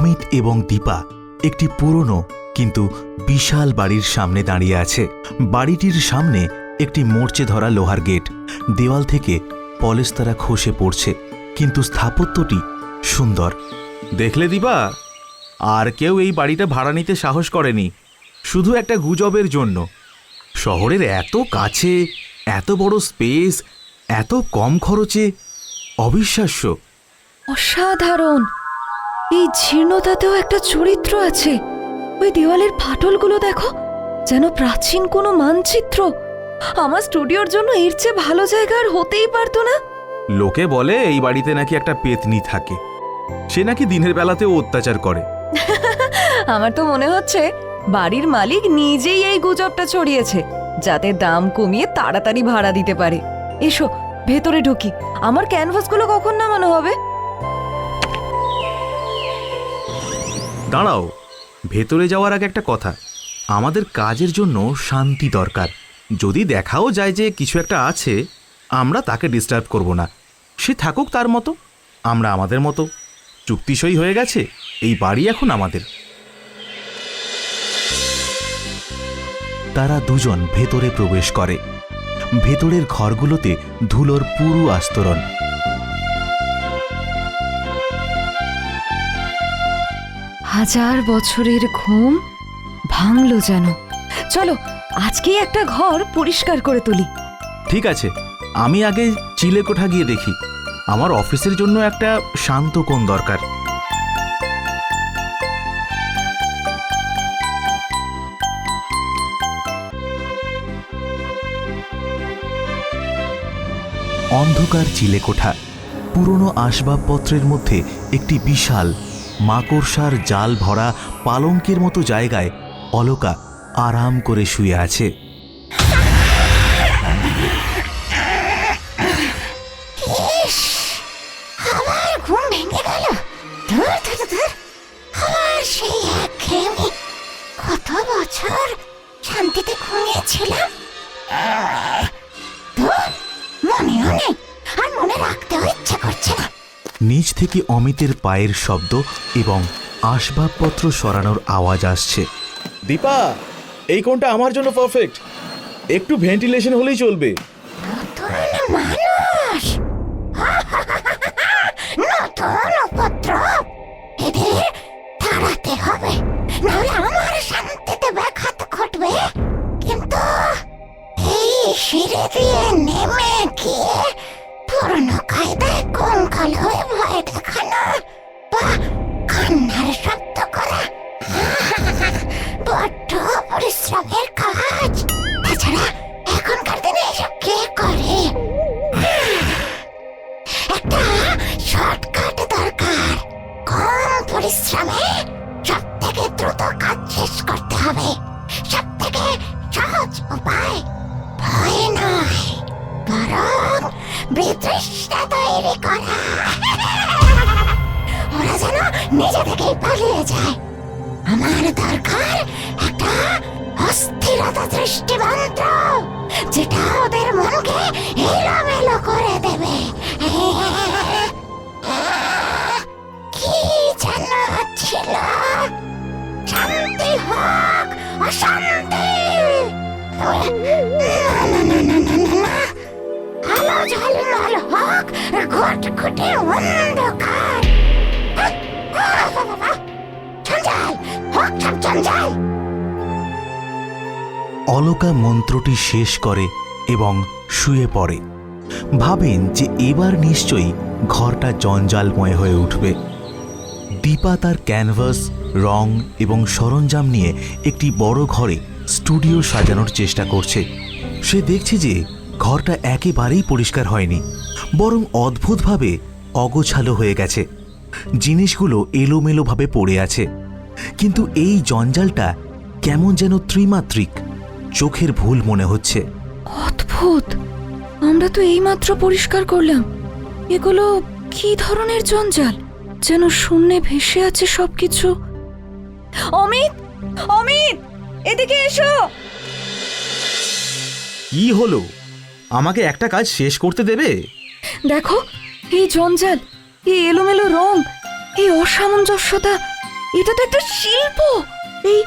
অমিত এবং দীপা একটি পুরনো কিন্তু বিশাল বাড়ির সামনে দাঁড়িয়ে আছে। বাড়িটির সামনে একটি মরচে ধরা লোহার গেট। দেওয়াল থেকে পলেস্তারা খসে পড়ছে কিন্তু স্থাপত্যটি সুন্দর। দেখলে দিবা আর কেউ এই বাড়িটা ভাড়া নিতে সাহস করেনি। শুধু একটা গুজবের জন্য। শহরের এত কাছে এত বড় স্পেস এত কম খরচে অবিশ্বাস্য। অসাধারণ! এই জীর্ণতাতেও একটা চরিত্র আছে। ওই দেওয়ালের ফাটলগুলো দেখো যেন প্রাচীন কোনো মানচিত্র। আমার স্টুডিওর জন্য এর চেয়ে ভালো জায়গা আর হতেই পারতো না। লোকে বলে এই বাড়িতে নাকি একটা পেতনি থাকে। সে নাকি দিনের বেলাতেও অত্যাচার করে। আমার তো মনে হচ্ছে বাড়ির মালিক নিজেই এই গুজবটা ছড়িয়েছে যাতে দাম কমিয়ে তাড়াতাড়ি ভাড়া দিতে পারে। এসো ভেতরে ঢুকি। আমার ক্যানভাসগুলো কখন নামানো হবে? দাঁড়াও, ভেতরে যাওয়ার আগে একটা কথা। আমাদের কাজের জন্য শান্তি দরকার। যদি দেখাও যায় যে কিছু একটা আছে, আমরা তাকে ডিস্টার্ব করব না। সে থাকুক তার মতো, আমরা আমাদের মতো। চুক্তিসই হয়ে গেছে, এই বাড়ি এখন আমাদের। তারা দুজন ভেতরে প্রবেশ করে। ভেতরের ঘরগুলোতে ধুলোর পুরু আস্তরণ। হাজার বছরের ঘুম ভাঙলো যেন। চলো, আজকেই একটা ঘর পরিষ্কার করে তুলি। ঠিক আছে, আমি আগে চিলে কোঠা গিয়ে দেখি। আমার অফিসের জন্য একটা শান্ত কোণ দরকার। অন্ধকার চিলেকোঠা পুরনো আসবাবপত্রের মধ্যে একটি বিশাল মাকড়সার জাল ভরা পালঙ্কের মতো জায়গায় অলকা আরাম করে শুয়ে আছে। কত বছর শান্তিতে ঘুমিয়েছিলাম? নিচ থেকে অমিতের পায়ের শব্দ এবং আসবাবপত্র সরানোর আওয়াজ আসছে। দীপা এই কোণটা আমার জন্য পারফেক্ট একটু ভেন্টিলেশন হলেই চলবে। নতুন মানুষ। নতুন উপদ্রব। এদের তাড়াতে হবে। নাহলে আমার শান্তিতে ব্যাঘাত ঘটবে। কিন্তু এই সিঁড়ি দিয়ে নেমে গিয়ে পুরনো কায়দায় কঙ্কাল হয়ে ভয় দেখানো বা কান্নার শব্দ করা বড্ড পরিশ্রমের কাজ তাছাড়া এখনকার দিনে এসব কে করে একটা শর্টকাট দরকার কম পরিশ্রমে সব থেকে দ্রুত কাজ শেষ করতে হবে সব থেকে সহজ উপায় ভয় নয় বরং বিতৃষ্ণা তৈরি করা। ওরা যেন নিজে থেকেই পালিয়ে যায়। আমার দরকার একটা অস্থিরতা দৃষ্টিমন্ত্র যেটা ওদের মনকে এলোমেলো করে দেবে। কি যেন ছিল? শান্তি হোক, অশান্তি। আলো হোক। অন্ধকার। অলকা মন্ত্রটি শেষ করে এবং শুয়ে পড়ে। ভাবেন যে এবার নিশ্চয়ই ঘরটা জঞ্জালময় হয়ে উঠবে। দীপা তার ক্যানভাস, রং এবং সরঞ্জাম নিয়ে একটি বড় ঘরে স্টুডিও সাজানোর চেষ্টা করছে। সে দেখছে যে ঘরটা একেবারেই পরিষ্কার হয়নি বরং অদ্ভুতভাবে অগোছালো হয়ে গেছে। জিনিসগুলো এলোমেলোভাবে পড়ে আছে কিন্তু এই জঞ্জালটা কেমন যেন ত্রিমাত্রিক চোখের ভুল মনে হচ্ছে। অদ্ভুত! আমরা তো এইমাত্র পরিষ্কার করলাম। এগুলো কি ধরনের জঞ্জাল? যেন শূন্যে ভেসে আছে সবকিছু। অমিত! অমিত! এদিকে এসো! কি হলো? আমাকে একটা কাজ শেষ করতে দেবে? দেখো এই জঞ্জাল এই এলোমেলো রং এই অসামঞ্জস্যতা এটা তো একটা শিল্প। এই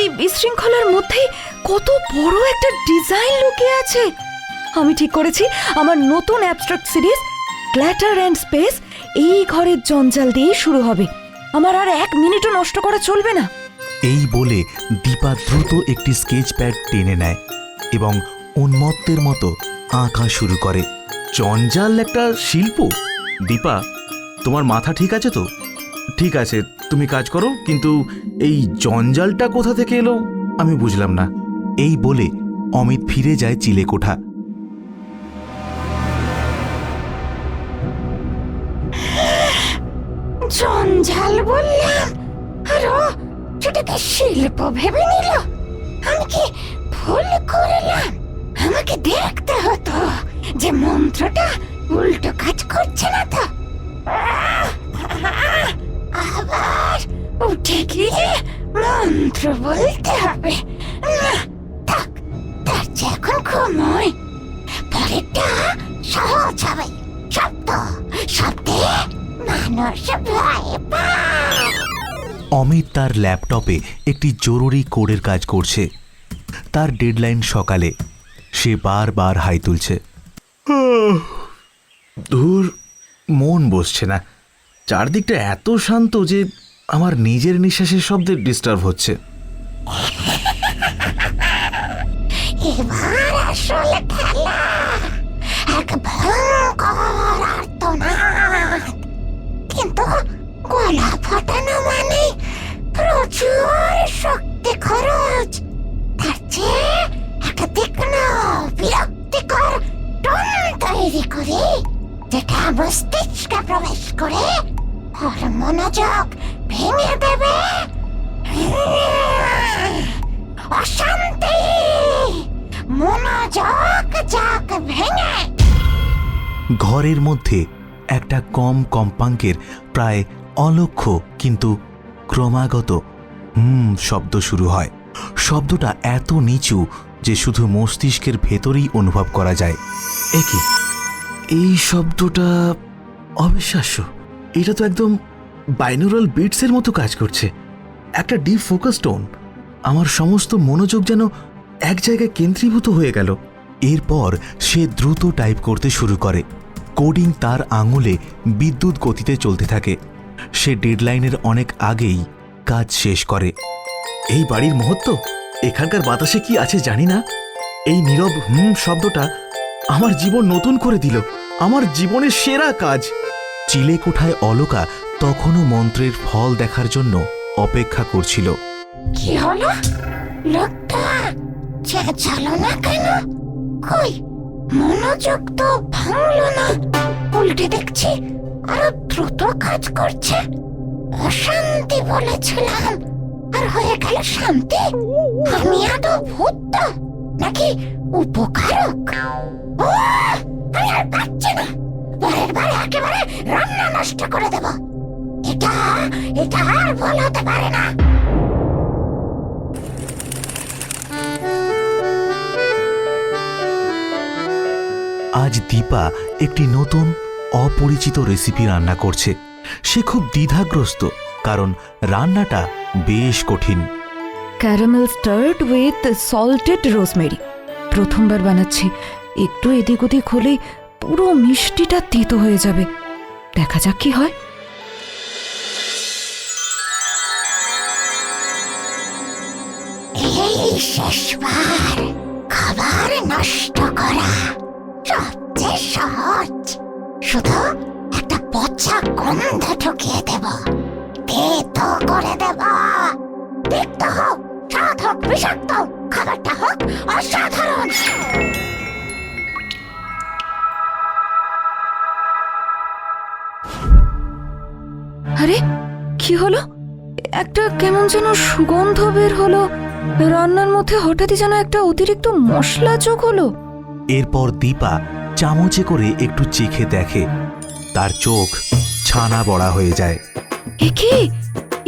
এই বিশৃঙ্খলার মধ্যে কত বড় একটা ডিজাইন লুকিয়ে আছে। আমি ঠিক করেছি আমার নতুন abstract series clutter and space এই ঘরের জঞ্জাল দিয়েই শুরু হবে। আমার আর এক মিনিটও নষ্ট করা চলবে না। এই বলে দীপা দ্রুত একটি স্কেচ প্যাড টেনে নেয় এবং উন্মত্তের মতো আঁকা শুরু করে। জঞ্জাল একটা শিল্প। দীপা, তোমার মাথা ঠিক আছে তো? ঠিক আছে, তুমি কাজ করো, কিন্তু এই জঞ্জালটা কোথা থেকে এলো আমি বুঝলাম না। এই বলে অমিত ফিরে যায় চিলেকোঠা জঞ্জাল বললাম আর সেটাকে শিল্প ভেবে নিল? আমি কি ভুল করলাম? আমাকে দেখতে হতো যে মন্ত্রটা উল্টো কাজ করছে না তো। আবার উঠে গিয়ে মন্ত্র বলতে হবে। না, থাক, তার চেয়ে এখন ঘুমোয় পরেরটা সহজ হবে। শব্দ, শব্দে মানুষ ভয় অমিত তার ল্যাপটপে একটি জরুরি কোডের কাজ করছে। তার ডেডলাইন সকালে। সে বারবার হাই তুলছে। ধুর মন বসছে না। চারদিকটা এত শান্ত যে আমার নিজের নিঃশ্বাসের শব্দে ডিস্টার্ব হচ্ছে। এবার আসলে খেলা। এক ভয়ঙ্কর আর্তনাদ। কিন্তু গলা ফাটানো মানে প্রচুর শক্তি খরচ। তৈরি করি যেটা মস্তিষ্কে প্রবেশ করে মনোযোগ ভেঙে দেবে অশান্তি মনোযোগ যাক ভেঙে ঘরের মধ্যে একটা কম কম্পাঙ্কের, প্রায় অলক্ষ্য, কিন্তু ক্রমাগত, হুম, শব্দ শুরু হয়। শব্দটা এত নিচু যে শুধু মস্তিষ্কের ভেতরেই অনুভব করা যায়। একই এই শব্দটা অবিশ্বাস্য। এটা তো একদম বাইনোরাল বিটসের মতো কাজ করছে। একটা ডিপ ফোকাস টোন। আমার সমস্ত মনোযোগ যেন এক জায়গায় কেন্দ্রীভূত হয়ে গেল। এরপর সে দ্রুত টাইপ করতে শুরু করে। কোডিং তার আঙুলে বিদ্যুৎ গতিতে চলতে থাকে। সে ডেডলাইনের অনেক আগেই কাজ শেষ করে। এই বাড়ির মহত্ব? এখানকার বাতাসে কি আছে জানি না। এই নীরব হুম শব্দটা আমার জীবন নতুন করে দিল। আমার জীবনের সেরা কাজ। চিলে কোঠায় অলকা তখনও মন্ত্রের ফল দেখার জন্য অপেক্ষা করছিল। কি হলো? লোকটা চেঁচালো না কেন? কই, মনোযোগ তো ভাঙলো না। উল্টে দেখছি আরও দ্রুত কাজ করছে। অশান্তি বলেছিলাম। আর হয়ে গেল শান্তি? আমি আদৌ ভূত নাকি উপকারক? ও আমি আর পাচ্ছি না। পরের বার একেবারে রান্না নষ্ট করে দেব। এটা এটা আর ভুল হতে পারে না। আজ দীপা একটি নতুন অপরিচিত রেসিপি রান্না করছে। সে খুব দ্বিধাগ্রস্ত কারণ রান্নাটা বেশ কঠিন। Caramel custard with salted rosemary প্রথমবার বানাচ্ছি। একটু এদিক ওদিক হলে পুরো মিষ্টিটা তেতো হয়ে যাবে। দেখা যাক কি হয়। শেষবার খাবার নষ্ট করা সবচেয়ে সহজ। শুধু একটা পচা গন্ধ ঢুকিয়ে দেব। তেতো করে দেব। দেখতে হোক স্বাদ হোক বিষাক্ত। খাবারটা হোক অসাধারণ। আরে কি হলো? একটা কেমন যেন সুগন্ধ বের হলো। রান্নার মধ্যে হঠাৎই যেন একটা অতিরিক্ত মশলা যোগ হলো। এরপর দীপা চামচে করে একটু চেখে দেখে। তার চোখ ছানা বড়া হয়ে যায়। এ কি?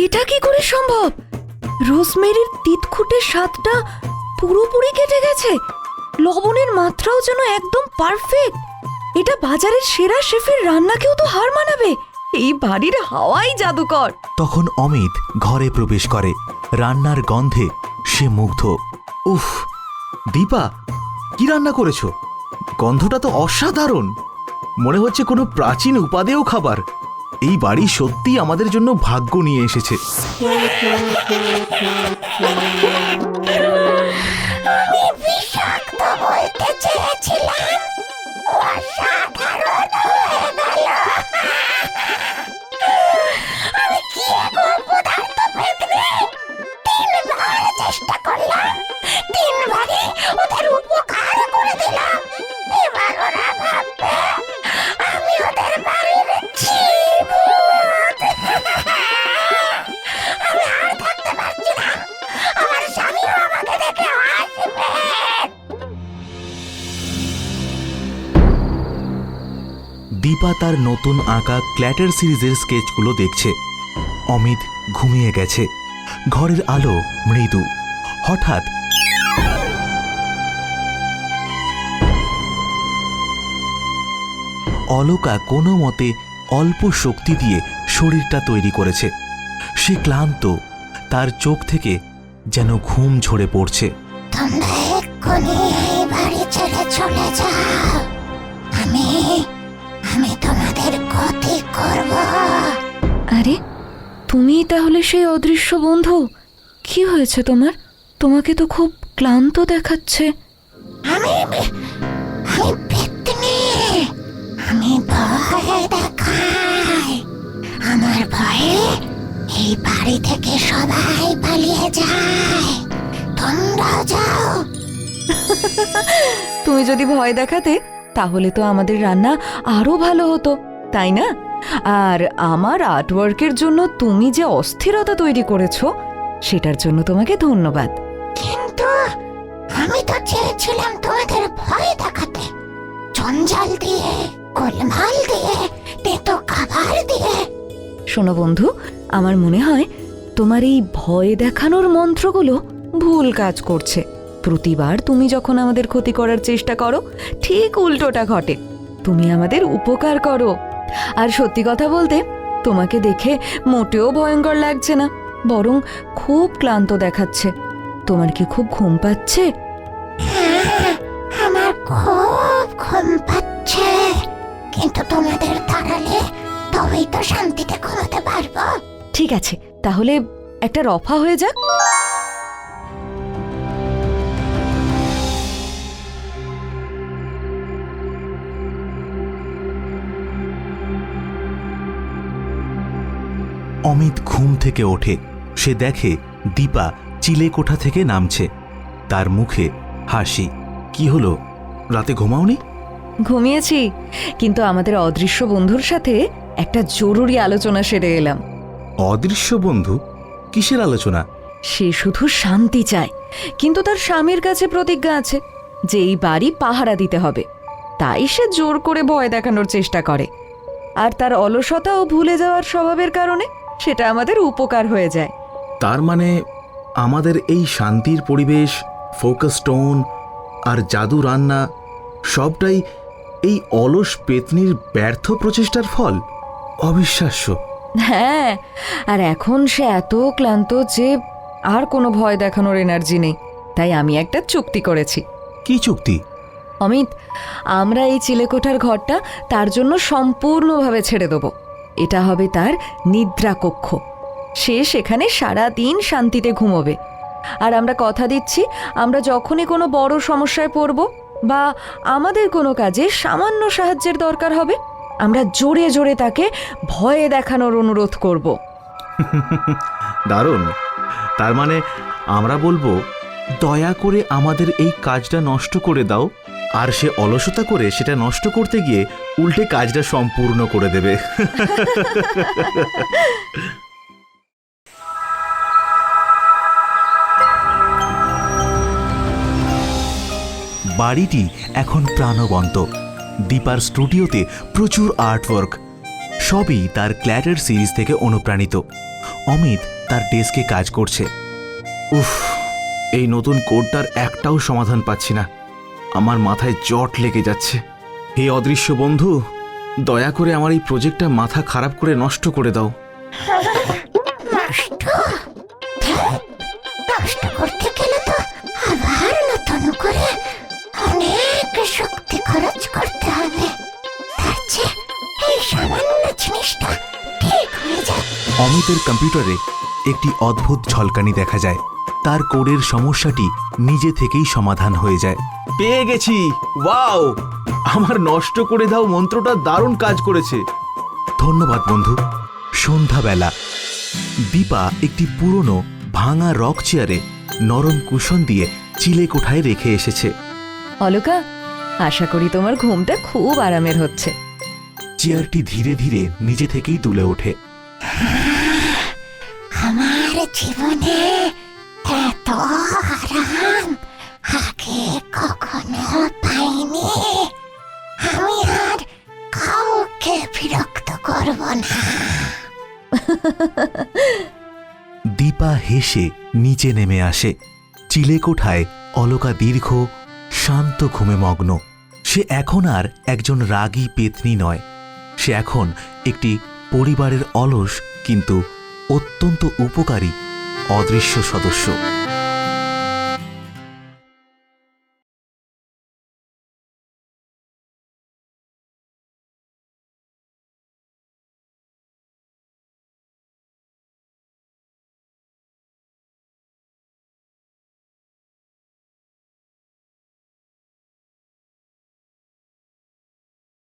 এটা কি করে সম্ভব? রোজমেরির তিতখুটে স্বাদটা পুরোপুরি কেটে গেছে। লবণের মাত্রাও যেন একদম পারফেক্ট এটা বাজারের সেরা শেফের রান্নাকেও তো হার মানাবে। এই বাড়ির হাওয়াই জাদুকর। তখন অমিত ঘরে প্রবেশ করে। রান্নার গন্ধে সে মুগ্ধ। উফ, দীপা, কি রান্না করেছ? গন্ধটা তো অসাধারণ। মনে হচ্ছে কোনো প্রাচীন উপাদেয় খাবার। এই বাড়ি সত্যি আমাদের জন্য ভাগ্য নিয়ে এসেছে। দীপা তার নতুন আঁকা ক্ল্যাটার সিরিজের স্কেচগুলো দেখছে। অমিত ঘুমিয়ে গেছে। ঘরের আলো, মৃদু। হঠাৎ অলকা কোনো মতে অল্প শক্তি দিয়ে শরীরটা তৈরি করেছে। সে ক্লান্ত, তার চোখ থেকে যেন ঘুম ঝরে পড়ছে। তোমরা এক্ষুনি এই বাড়ি ছেড়ে চলে যাও। আমি তুমি তাহলে সেই অদৃশ্য বন্ধু? কি হয়েছে তোমার? তোমাকে তো খুব ক্লান্ত দেখাচ্ছে। আমি আমি পেতনি। আমি ভয় দেখাই। আমার ভয়ে এই বাড়ি থেকে সবাই পালিয়ে যায়। তোমরাও যাও। তুমি যদি ভয় দেখাতে তাহলে তো আমাদের রান্না আরও ভালো হতো। তাই না? আর আমার আর্টওয়ার্কের জন্য তুমি যে অস্থিরতা তৈরি করেছ সেটার জন্য তোমাকে ধন্যবাদ। কিন্তু আমি তো চেয়েছিলাম তোমাদের ভয় দেখাতে। জঞ্জাল দিয়ে গোলমাল দিয়ে তেতো খাবার দিয়ে। শোনো বন্ধু আমার মনে হয় তোমার এই ভয় দেখানোর মন্ত্রগুলো ভুল কাজ করছে। প্রতিবার তুমি যখন আমাদের ক্ষতি করার চেষ্টা করো ঠিক উল্টোটা ঘটে। তুমি আমাদের উপকার করো। আর সত্যি কথা বলতে তোমাকে দেখে মোটেও ভয়ঙ্কর লাগছে না বরং খুব ক্লান্ত দেখাচ্ছে। তোমার কি খুব ঘুম পাচ্ছে? আমার খুব ঘুম পাচ্ছে। কিন্তু তোমাদের তাড়ালে তবেই তো শান্তিতে ঘুমাতে পারব। ঠিক আছে তাহলে একটা রফা হয়ে যাক। অমিত ঘুম থেকে ওঠে। সে দেখে দীপা চিলে কোঠা থেকে নামছে। তার মুখে হাসি। কি হলো? রাতে ঘুমাওনি? ঘুমিয়েছি কিন্তু আমাদের অদৃশ্য বন্ধুর সাথে একটা জরুরি আলোচনা সেরে এলাম। অদৃশ্য বন্ধু? কিসের আলোচনা? সে শুধু শান্তি চায় কিন্তু তার স্বামীর কাছে প্রতিজ্ঞা আছে যে এই বাড়ি পাহারা দিতে হবে। তাই সে জোর করে ভয় দেখানোর চেষ্টা করে। আর তার অলসতা ও ভুলে যাওয়ার স্বভাবের কারণে সেটা আমাদের উপকার হয়ে যায়। তার মানে আমাদের এই শান্তির পরিবেশ ফোকাস টোন আর জাদু রান্না সবটাই এই অলস পেতনির ব্যর্থ প্রচেষ্টার ফল? অবিশ্বাস্য। হ্যাঁ আর এখন সে এত ক্লান্ত যে আর কোনো ভয় দেখানোর এনার্জি নেই। তাই আমি একটা চুক্তি করেছি। কি চুক্তি? অমিত আমরা এই চিলেকোঠার ঘরটা তার জন্য সম্পূর্ণভাবে ছেড়ে দেবো। এটা হবে তার নিদ্রা কক্ষ সে সেখানে সারা দিন শান্তিতে ঘুমোবে। আর আমরা কথা দিচ্ছি, আমরা যখনই কোনো বড় সমস্যায় পড়ব বা আমাদের কোনো কাজে সামান্য সাহায্যের দরকার হবে, আমরা জোরে জোরে তাকে ভয়ে দেখানোর অনুরোধ করব। দারুণ। তার মানে আমরা বলব, দয়া করে আমাদের এই কাজটা নষ্ট করে দাও। আর সে অলসতা করে সেটা নষ্ট করতে গিয়ে উল্টে কাজটা সম্পূর্ণ করে দেবে। বাড়িটি এখন প্রাণবন্ত। দীপার স্টুডিওতে প্রচুর আর্টওয়ার্ক। সবই তার ক্ল্যাটার সিরিজ থেকে অনুপ্রাণিত। অমিত তার ডেস্কে কাজ করছে। উফ, এই নতুন কোডটার একটাও সমাধান পাচ্ছি না। আমার মাথায় জট লেগে যাচ্ছে। হে অদৃশ্য বন্ধু দয়া করে আমার এই প্রজেক্টটা মাথা খারাপ করে নষ্ট করে দাও। নষ্ট? করতে গেলে তো আবার নতুন করে অনেক শক্তি খরচ করতে হবে। তার চেয়ে এই সামান্য জিনিসটা ঠিক হয়ে যায়। অমিতের কম্পিউটারে একটি অদ্ভুত ঝলকানি দেখা যায়। তার কোডের সমস্যাটি নিজে থেকেই সমাধান হয়ে যায়। পেয়ে গেছি। ওয়াও! আমার নষ্ট করে দাও মন্ত্রটা দারুণ কাজ করেছে। ধন্যবাদ বন্ধু। সন্ধ্যাবেলা। দীপা একটি পুরনো ভাঙা রক চেয়ারে নরম কুশন দিয়ে চিলে কোঠায় রেখে এসেছে। অলকা আশা করি তোমার ঘুমটা খুব আরামের হচ্ছে। চেয়ারটি ধীরে ধীরে নিজে থেকেই তুলে ওঠে। আমার জীবনে দীপা হেসে নিচে নেমে আসে। চিলে কোঠায় অলকা দীর্ঘ, শান্ত ঘুমে মগ্ন। সে এখন আর একজন রাগী পেতনি নয়। সে এখন একটি পরিবারের অলস কিন্তু অত্যন্ত উপকারী, অদৃশ্য সদস্য।